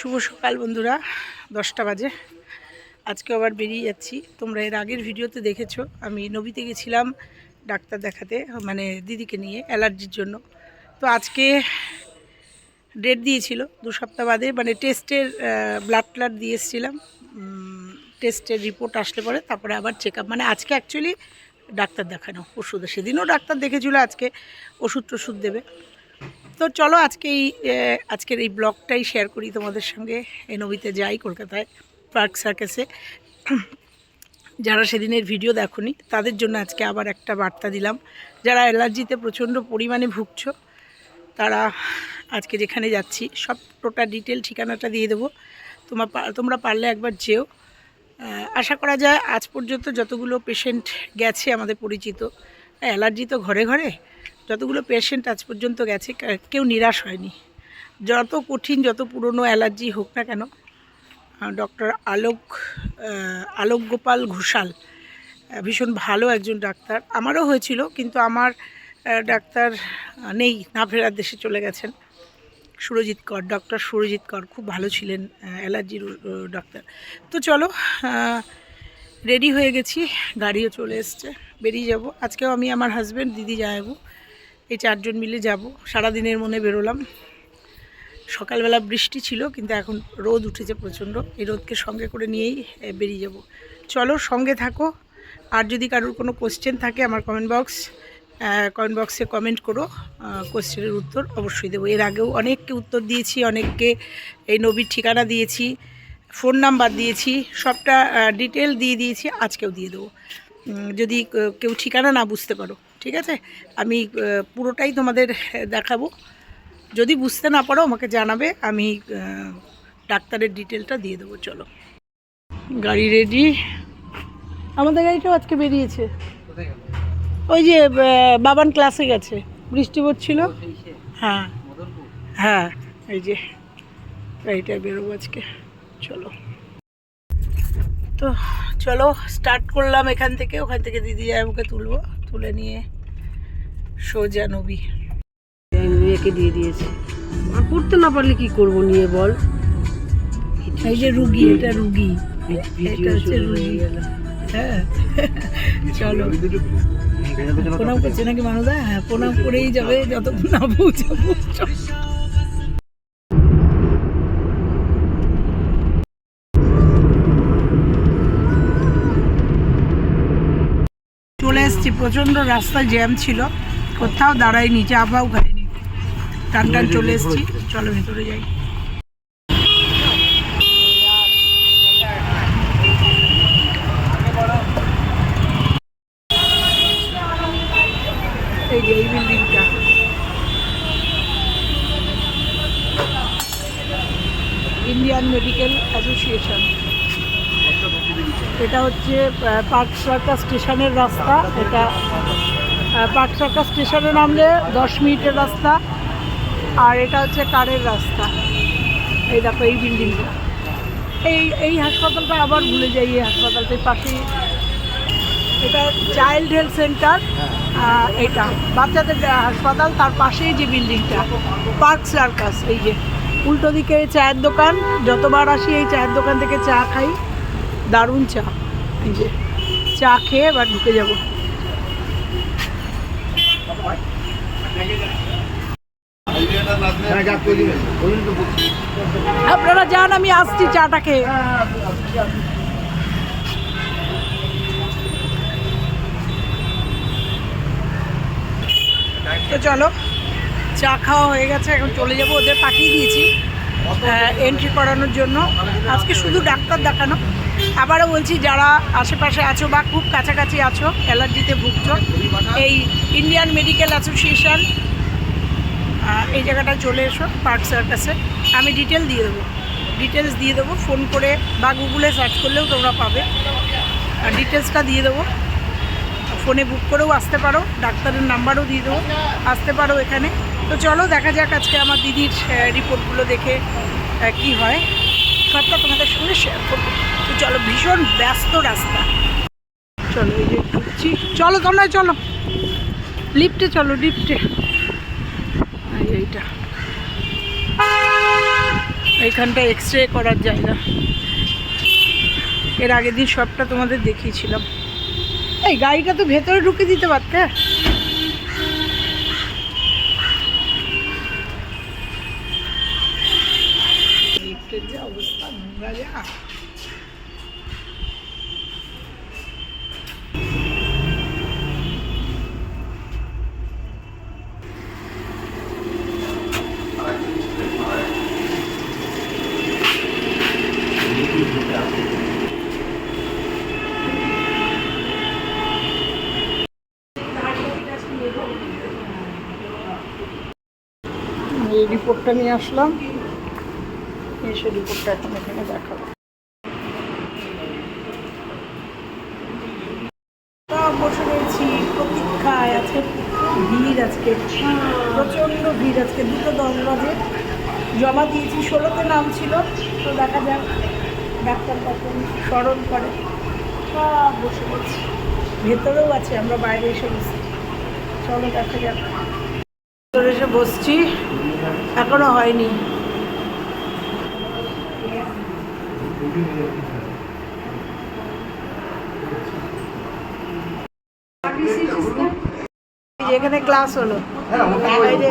শুভ সকাল বন্ধুরা, দশটা বাজে। আজকে আবার বেরিয়ে যাচ্ছি। তোমরা এর আগের ভিডিওতে দেখেছ, আমি নবীতে গেছিলাম ডাক্তার দেখাতে মানে দিদিকে নিয়ে, অ্যালার্জির জন্য। তো আজকে ডেট দিয়েছিল, দু সপ্তাহ বাদে মানে টেস্টের ব্লাড ট্লাড দিয়ে এসেছিলাম। টেস্টের রিপোর্ট আসলে পরে, তারপরে আবার চেক মানে আজকে অ্যাকচুয়ালি ডাক্তার দেখানো, ওষুধ। সেদিনও ডাক্তার দেখেছিল আজকে ওষুধ টষুধ দেবে। তো চলো আজকে এই আজকের এই ব্লগটাই শেয়ার করি তোমাদের সঙ্গে। এই নবীতে যাই কলকাতায় পার্ক সার্কাসে যারা সেদিনের ভিডিও দেখোনি, তাদের জন্য আজকে আবার একটা বার্তা দিলাম। যারা অ্যালার্জিতে প্রচণ্ড পরিমাণে ভুগছো, তারা আজকে যেখানে যাচ্ছি, সব টোটাল ডিটেল ঠিকানাটা দিয়ে দেবো। তোমার তোমরা পারলে একবার যেও। আশা করা যায় আজ পর্যন্ত যতগুলো পেশেন্ট গেছে আমাদের পরিচিত অ্যালার্জি তো ঘরে ঘরে যতগুলো পেশেন্ট আজ পর্যন্ত গেছে কেউ নিরাশ হয়নি। যত কঠিন, যত পুরনো অ্যালার্জি হোক না কেন ডক্টর আলোক আলোক গোপাল ঘোষাল ভীষণ ভালো একজন ডাক্তার। আমারও হয়েছিল, কিন্তু আমার ডাক্তার নেই, না ফেরার দেশে চলে গেছেন। সুরজিৎ কর ডক্টর সুরজিৎ কর, খুব ভালো ছিলেন অ্যালার্জির ডাক্তার। তো চলো রেডি হয়ে গেছি, গাড়িও চলে এসছে, বেরিয়ে যাব। আজকেও আমি, আমার হাজব্যান্ড দিদি যাব এই চারজন মিলে যাব। সারাদিনের মনে বেরোলাম। সকালবেলা বৃষ্টি ছিল, কিন্তু এখন রোদ উঠেছে প্রচণ্ড। এই রোদকে সঙ্গে করে নিয়েই বেরিয়ে যাব। চলো, সঙ্গে থাকো। আর যদি কারোর কোনো কোশ্চেন থাকে আমার কমেন্ট বক্স কমেন্ট বক্সে কমেন্ট করো। কোশ্চেনের উত্তর অবশ্যই দেবো। এর আগেও অনেককে উত্তর দিয়েছি, অনেককে এই নবীর ঠিকানা দিয়েছি ফোন নাম্বার দিয়েছি, সবটা ডিটেল দিয়ে দিয়েছি, আজকেও দিয়ে দেবো। যদি কেউ ঠিকানা না বুঝতে পারো। ঠিক আছে? আমি পুরোটাই তোমাদের দেখাবো। যদি বুঝতে না পারো আমাকে জানাবে আমি ডাক্তারের ডিটেলটা দিয়ে দেবো চলো। গাড়ি রেডি আমাদের গাড়িটাও আজকে বেরিয়েছে। ওই যে বাবান ক্লাসে গেছে। বৃষ্টি পড়ছিল। হ্যাঁ। হ্যাঁ এই যে গাড়িটায় বেরোবো আজকে। চলো। তো চলো স্টার্ট করলাম এখান থেকে। ওখান থেকে দিদি যায় আমাকে তুলবো তুলে নিয়ে। সোজা নবী। মেয়েকে দিয়ে দিয়েছি। আর পড়তে না পারলে কি করব নিয়ে বল? এই যে রুগী এটা রুগী। এটা হচ্ছে রুগী। হ্যাঁ। চলো। প্রণাম করছে নাকি হ্যাঁ প্রণাম করেই যাবে যতক্ষণ না পৌঁছাবো। চলে এসছি। প্রচণ্ড রাস্তায় জ্যাম ছিল। কোথাও দাঁড়াইনি চাপাও খাইনি টান টান চলে এসছি চলো ভেতরে যাই। এই যে এই বিল্ডিংটা ইন্ডিয়ান মেডিকেল অ্যাসোসিয়েশন এটা হচ্ছে পার্ক সার্কাস স্টেশনের রাস্তা। এটা সার্কাস স্টেশনে নামলে দশ মিনিটের রাস্তা, আর এটা হচ্ছে কারের রাস্তা। এই দেখো, এই বিল্ডিংটা এই এই হাসপাতালটা আবার ভুলে যাই, এই হাসপাতালটার পাশেই। এটা চাইল্ড হেলথ সেন্টার এটা। বাচ্চাদের হাসপাতাল, তার পাশেই যে বিল্ডিংটা পার্ক সার্কাস এই যে। উল্টো দিকে চায়ের দোকান। যতবার আসি এই চায়ের দোকান থেকে চা খাই। দারুণ চা। এই যে, চা খেয়ে এবার ঢুকে যাব। আপনারা যান, আমি আসছি চাটা খেয়ে তো চলো, চা খাওয়া হয়ে গেছে, এখন চলে যাব, ওদের পাঠিয়ে দিয়েছি এন্ট্রি করানোর জন্য। আজকে শুধু ডাক্তার দেখানো। আবারও বলছি, যারা আশেপাশে আছো বা খুব কাছাকাছি আছো, অ্যালার্জিতে ভুগছো, এই ইন্ডিয়ান মেডিকেল অ্যাসোসিয়েশন এই জায়গাটায় চলে এসো, পার্ক সার্কাসে। আমি ডিটেল দিয়ে দেবো। ডিটেলস দিয়ে দেবো ফোন করে বা গুগলে সার্চ করলেও তোমরা পাবে। আর ডিটেলসটা দিয়ে দেবো। ফোনে বুক করেও আসতে পারো, ডাক্তারের নাম্বারও দিয়ে দেবো। আসতে পারো এখানে। তো চলো, দেখা যাক আজকে আমার দিদির রিপোর্টগুলো দেখে কি হয়। সবটা তোমাদের সঙ্গে শেয়ার করব। তো চলো, ভীষণ ব্যস্ত রাস্তা। চলো, এই যে ঢুকছি। চলো তোমরা, চলো। লিফটে চলো লিফটে এইটা। এইখানটা এক্স রে করার জায়গা। এর আগের দিন সবটা তোমাদের দেখিয়েছিলাম। এই গাড়িটা তো ভেতরে ঢুকে দিতে পারতে লিফটের যে অবস্থা নোংরা যা এই রিপোর্টটা নিয়ে আসলাম। এসে রিপোর্টটা এখন এখানে দেখাবো। বসে রয়েছি, প্রতীক্ষায় আজকে ভিড় আজকে, প্রচণ্ড ভিড় আজকে, দুটো বাজে জমা দিয়েছি, ষোলোতে নাম ছিল, তো দেখা যাক, ডাক্তার কখন স্মরণ করে। সব বসে রয়েছি। ভেতরেও আছে, আমরা বাইরে এসে বসছি। চলো দেখা যাক। এসে বসছি। এখনও হয়নি। যেখানে এখানে ক্লাস হলো। এই যে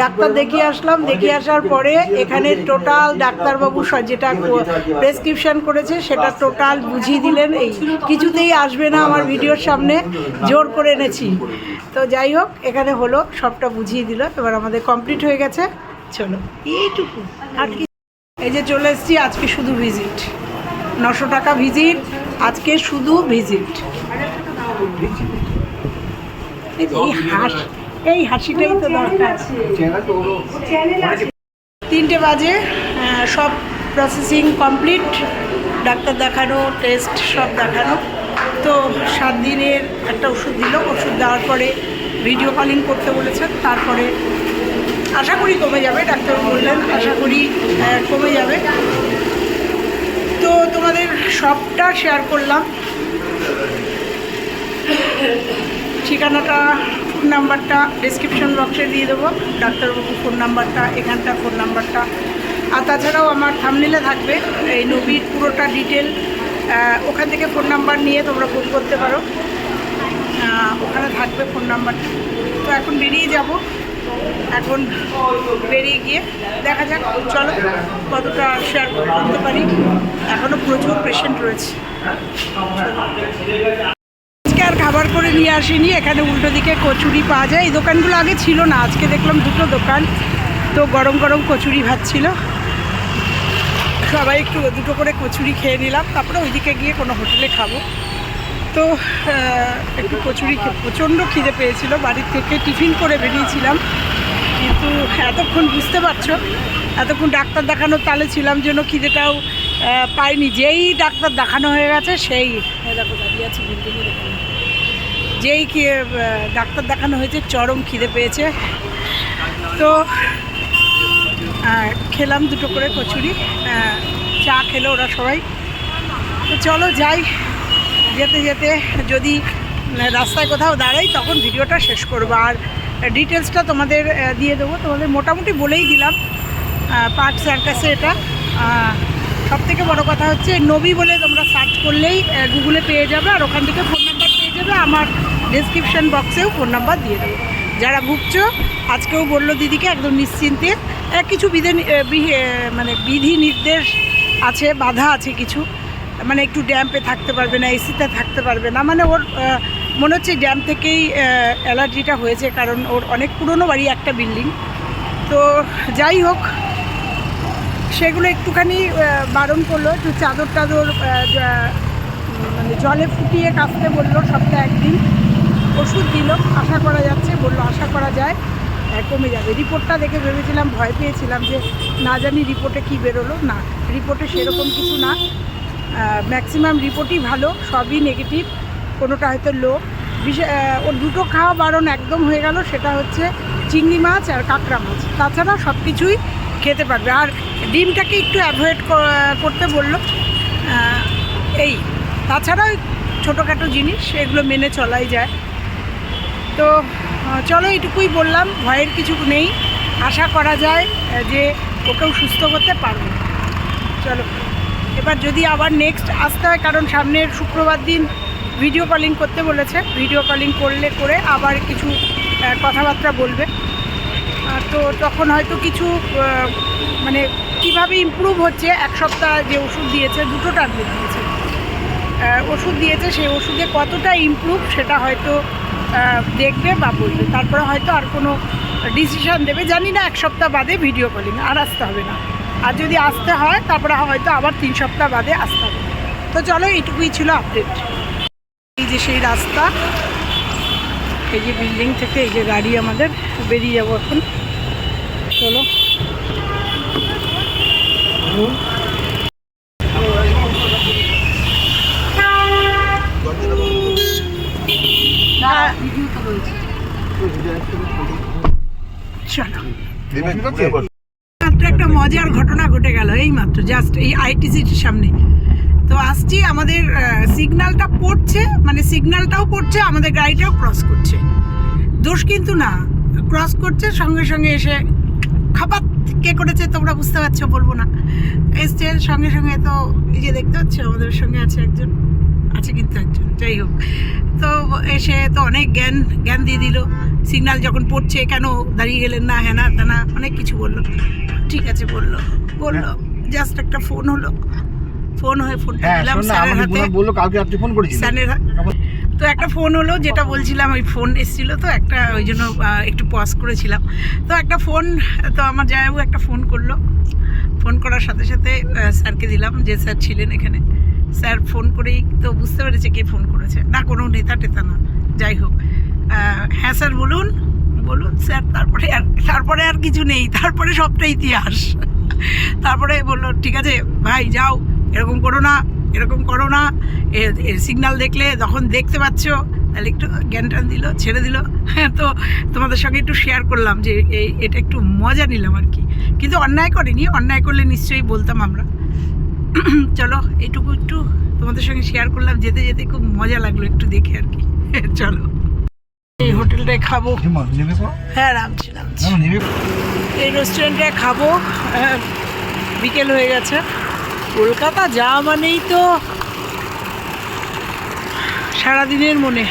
ডাক্তার দেখিয়ে আসলাম। দেখিয়ে আসার পরে এখানে টোটাল ডাক্তারবাবু যেটা প্রেসক্রিপশন করেছে, সেটা টোটাল বুঝিয়ে দিলেন। এই কিছুতেই আসবে না আমার ভিডিওর সামনে। জোর করে এনেছি। তো যাই হোক, এখানে হলো, সবটা বুঝিয়ে দিল। এবার আমাদের কমপ্লিট হয়ে গেছে। চলো। এইটুকু। আর কি এই যে চলে এসেছি, আজকে শুধু ভিজিট নশো টাকা ভিজিট আজকে শুধু ভিজিট এই হাস এই হাসিটাই তো দরকার। তিনটে বাজে সব প্রসেসিং কমপ্লিট ডাক্তার দেখানো টেস্ট সব দেখানো। তো সাত দিনের একটা ওষুধ দিল, ওষুধ দেওয়ার পরে ভিডিও কলিং করতে বলেছেন তারপরে আশা করি কমে যাবে ডাক্তার বললেন, আশা করি কমে যাবে। তো তোমাদের সবটা শেয়ার করলাম। ঠিকানাটা ফোন নাম্বারটা ডিসক্রিপশন বক্সে দিয়ে দেবো। ডাক্তারবাবু ফোন নাম্বারটা এখানটার ফোন নাম্বারটা। আর তাছাড়াও আমার থামনিলে থাকবে এই নবীর পুরোটা ডিটেল ওখান থেকে ফোন নাম্বার নিয়ে তোমরা ফোন করতে পারো। ওখানে থাকবে ফোন নাম্বারটা। তো এখন বেরিয়ে যাব। এখন বেরিয়ে গিয়ে দেখা যাক, চলো কতটা শেয়ার করতে পারি। এখনও প্রচুর পেশেন্ট রয়েছে। খাবার করে নিয়ে আসিনি, এখানে উল্টো দিকে কচুরি পাওয়া যায়। এই দোকানগুলো আগে ছিল না, আজকে দেখলাম দুটো দোকান, তো গরম গরম কচুরি ভাত ছিল। সবাই একটু দুটো করে কচুরি খেয়ে নিলাম, তারপরে ওইদিকে গিয়ে কোনো হোটেলে খাব। তো একটু কচুরি প্রচণ্ড খিদে পেয়েছিল বাড়ির থেকে টিফিন করে বেরিয়েছিলাম। কিন্তু এতক্ষণ বুঝতে পারছ, এতক্ষণ ডাক্তার দেখানোর তালে ছিলাম জন্য খিদেটাও পাইনি। যেই ডাক্তার দেখানো হয়ে গেছে, সেই। দেখো, দাঁড়িয়ে আছে বিল্ডিংয়ের এখানে যেই ডাক্তার দেখানো হয়েছে, চরম খিদে পেয়েছে। তো খেলাম দুটো করে কচুরি চা খেলো ওরা সবাই। তো চলো যাই, যেতে যেতে যদি রাস্তায় কোথাও দাঁড়াই, তখন ভিডিওটা শেষ করব। আর ডিটেলসটা তোমাদের দিয়ে দেবো। তোমাদের মোটামুটি বলেই দিলাম পার্ক সার্কাসে এটা। সব থেকে বড়ো কথা হচ্ছে, নবী বলে তোমরা সার্চ করলেই গুগলে পেয়ে যাবে, আর ওখান থেকে ফোন নাম্বার আমার ডিসক্রিপশন বক্সেও ফোন নাম্বার দিয়ে দেবো। যারা ভুগছো আজকেও বলল দিদিকে একদম নিশ্চিন্তে। কিছু বিধি মানে বিধি নির্দেশ আছে, বাধা আছে কিছু। মানে একটু ড্যাম্পে থাকতে পারবে না এসিতে থাকতে পারবে না। মানে ওর মনে হচ্ছে ড্যাম থেকেই অ্যালার্জিটা হয়েছে, কারণ ওর অনেক পুরনো বাড়ি একটা বিল্ডিং তো যাই হোক, সেগুলো একটুখানি বারণ করল। একটু চাদর টাদর মানে জলে ফুটিয়ে কাচতে বলল সপ্তাহে একদিন। ওষুধ দিল, আশা করা যাচ্ছে, বলল আশা করা যায় কমে যাবে। রিপোর্টটা দেখে ভেবেছিলাম, ভয় পেয়েছিলাম যে না জানি রিপোর্টে কি বেরোলো, না, রিপোর্টে সেরকম কিছু না। ম্যাক্সিমাম রিপোর্টই ভালো, সবই নেগেটিভ কোনোটা হয়তো লো ওর দুটো খাওয়া বারণ একদম হয়ে গেল, সেটা হচ্ছে চিংড়ি মাছ আর কাঁকড়া মাছ। তাছাড়া সব কিছুই খেতে পারবে। আর ডিমটাকে একটু অ্যাভয়েড করতে বলল এই তাছাড়া ছোটোখাটো জিনিস, এগুলো মেনে চলাই যায়। তো চলো এইটুকুই বললাম, ভয়ের কিছু নেই। আশা করা যায় যে ওকেও সুস্থ করতে পারব। চলো, এবার যদি আবার নেক্সট আসতে হয়, কারণ সামনের শুক্রবার দিন ভিডিও কলিং করতে বলেছে। ভিডিও কলিং করলে করে আবার কিছু কথাবার্তা বলবে। তো তখন হয়তো কিছু মানে কীভাবে ইমপ্রুভ হচ্ছে, এক সপ্তাহ যে ওষুধ দিয়েছে দুটো ট্যাবলেট দিয়েছে। ওষুধ দিয়েছে, সেই ওষুধে কতটা ইমপ্রুভ সেটা হয়তো দেখবে বা বলবে। তারপরে হয়তো আর কোনো ডিসিশন দেবে। জানি না, এক সপ্তাহ বাদে ভিডিও কলিং আর আসতে হবে না। আর যদি আসতে হয়, তারপরে হয়তো আবার তিন সপ্তাহ বাদে আসতে হবে। তো চলো, এইটুকুই ছিল আপডেট এই যে সেই রাস্তা, এই যে বিল্ডিং থেকে এই যে গাড়ি আমাদের বেরিয়ে যাব এখন। চলো না ভিডিও তো রয়েছে চলো মাত্র একটা মজার ঘটনা ঘটে গেল এই মাত্র জাস্ট এই আইটিসিটির সামনে। তো আসছি আমাদের সিগন্যালটা পড়ছে মানে সিগন্যালটাও পড়ছে আমাদের গাড়িটাও ক্রস করছে। দোষ কিন্তু না ক্রস করছে সঙ্গে সঙ্গে এসে খাপাত কে করেছে তোমরা বুঝতে পারছ বলব না। এসছে সঙ্গে সঙ্গে তো এই যে দেখতে পাচ্ছ আমাদের সঙ্গে আছে একজন। আছে কিন্তু একজন যাই হোক। তো এসে তো অনেক জ্ঞান জ্ঞান দিয়ে দিল। সিগন্যাল যখন পড়ছে কেন দাঁড়িয়ে গেলেন না হ্যানা তেনা অনেক কিছু বলল। ঠিক আছে বলল। বলল জাস্ট একটা ফোন হলো। ফোন হয়ে ফোনটা হ্যাঁ দিলাম স্যারের হাতে। বলল কালকে রাত্রে ফোন স্যারের তো একটা ফোন হলো যেটা বলছিলাম ওই ফোন এসেছিল তো একটা ওই জন্য একটু পজ করেছিলাম। তো একটা ফোন তো আমার জামাইবাবু একটা ফোন করল। ফোন করার সাথে সাথে স্যারকে দিলাম যে স্যার ছিলেন এখানে। স্যার ফোন করেই তো বুঝতে পেরেছে কে ফোন করেছে। না, কোনো নেতা টেতা না। যাই হোক। হ্যাঁ স্যার, বলুন। বলুন স্যার, তারপরে আর তারপরে আর কিছু নেই। তারপরে সবটা ইতিহাস। তারপরে বলল, ঠিক আছে, ভাই, যাও। এরকম করো না, এরকম করো না। সিগনাল দেখলে যখন দেখতে পাচ্ছ, তাহলে একটু জ্ঞান টান দিল, ছেড়ে দিল। হ্যাঁ তো তোমাদের সঙ্গে একটু শেয়ার করলাম যে এটা একটু মজা নিলাম আর কি। কিন্তু অন্যায় করিনি। অন্যায় করলে নিশ্চয়ই বলতাম আমরা। চলো এইটুকু একটু তোমাদের সঙ্গে শেয়ার করলাম যেতে যেতে খুব মজা লাগল একটু দেখে আর কি। চলো। এই হোটেলটায় খাব। হ্যাঁ নামছি নামছি। এই রেস্টুরেন্টে খাব। আহ, বিকেল হয়ে গেছে। কলকাতা যাওয়া মানেই তো সারাদিনের মনে।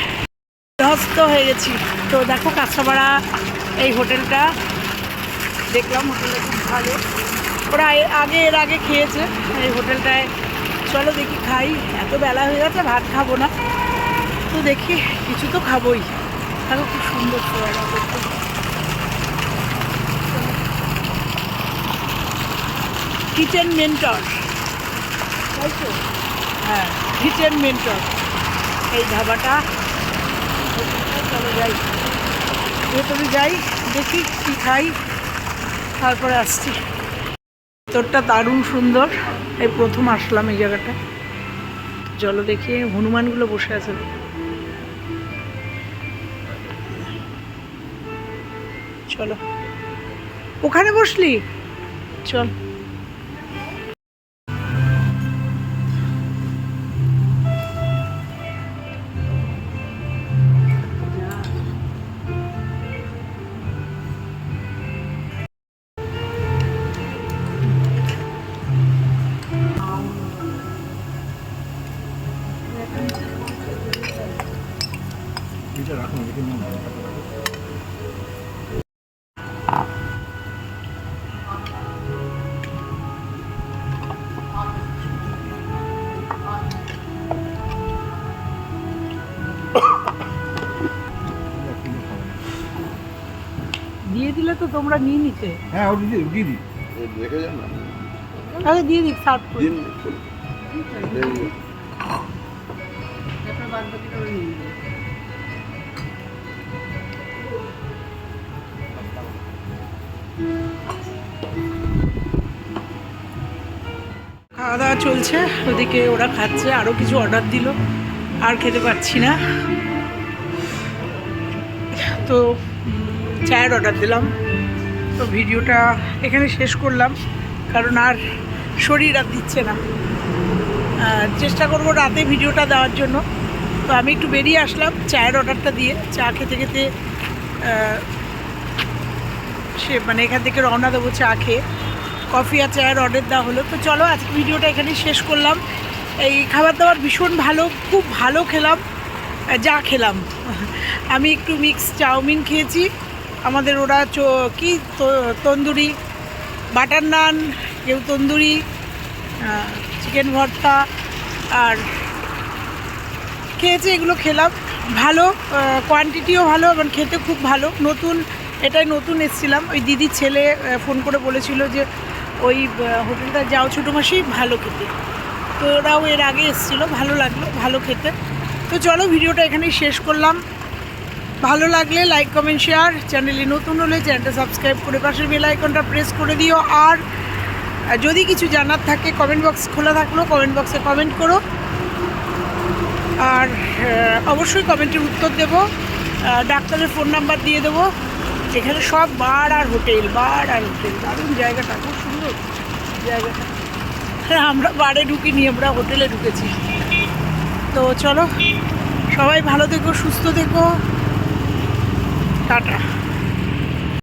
হস্ত হয়ে গেছি। তো দেখো কাঁচাপাড়া এই হোটেলটা। দেখলাম হোটেলটা খুব ভালো। ওরা আগে এর আগে খেয়েছে। এই হোটেলটায়। চলো দেখি খাই। এত বেলা হয়ে গেছে, ভাত খাব না। তো দেখি, কিছু তো খাবোই। দেখো খুব সুন্দর দেখতে কিচেন মেন্টর তাই তো? হ্যাঁ কিচেন মেন্টর এই ধাবাটা। চলো যাই। ভেতরে যাই, দেখি কি খাই। তারপরে আসছি। তোরটা দারুণ সুন্দর। এই প্রথম আসলাম এই জায়গাটা। চলো দেখি হনুমানগুলো বসে আছে। চলো। ওখানে বসলি? চল। দিয়ে দিলে তো তোমরা নিয়ে নিতে। হ্যাঁ ওটা দিয়ে দিই দেখে যান না। তাহলে দিয়ে দিক সার্ভ করে। দিন। খাওয়া দাওয়া চলছে ওদিকে ওরা খাচ্ছে আরও কিছু অর্ডার দিল আর খেতে পারছি না। তো চায়ের অর্ডার দিলাম। তো ভিডিওটা এখানে শেষ করলাম, কারণ আর শরীর আর দিচ্ছে না। চেষ্টা করব রাতে ভিডিওটা দেওয়ার জন্য। তো আমি একটু বেরিয়ে আসলাম চায়ের অর্ডারটা দিয়ে। চা খেতে খেতে সে মানে এখান থেকে রওনা দেবো চা খেয়ে। কফি আর চায়ের অর্ডার দেওয়া হলো। তো চলো, আজকে ভিডিওটা এখানে শেষ করলাম। এই খাবার দাবার ভীষণ ভালো, খুব ভালো খেলাম। যা খেলাম। আমি একটু মিক্স চাউমিন খেয়েছি। আমাদের ওরা কি তন্দুরি, বাটার নান, কেউ তন্দুরি চিকেন ভর্তা, আর খেয়েছে এগুলো খেলাম। ভালো কোয়ান্টিটিও ভালো, এবং খেতে খুব ভালো। নতুন, এটাই নতুন এসেছিলাম। ওই দিদির ছেলে ফোন করে বলেছিল যে, ওই হোটেলটা যাও ছোটো মাসি, ভালো খেতে। তো ওরাও এর আগে এসেছিল, ভালো লাগল, ভালো খেতে। তো চলো, ভিডিওটা এখানেই শেষ করলাম। ভালো লাগলে লাইক কমেন্ট শেয়ার চ্যানেলে নতুন হলে চ্যানেলটা সাবস্ক্রাইব করে পাশের বেল আইকনটা প্রেস করে দিও। আর যদি কিছু জানার থাকে কমেন্ট বক্স খোলা থাকল কমেন্ট বক্সে কমেন্ট করো। আর অবশ্যই কমেন্টের উত্তর দেব। ডাক্তারের ফোন নাম্বার দিয়ে দেবো। এখানে সব বার আর হোটেল, বার আর হোটেল। দারুণ জায়গাটা, খুব সুন্দর জায়গাটা। হ্যাঁ আমরা বারে ঢুকিনি, আমরা হোটেলে ঢুকেছি। তো চলো, সবাই ভালো থেকো, সুস্থ থেকো। காட்டுறேன்.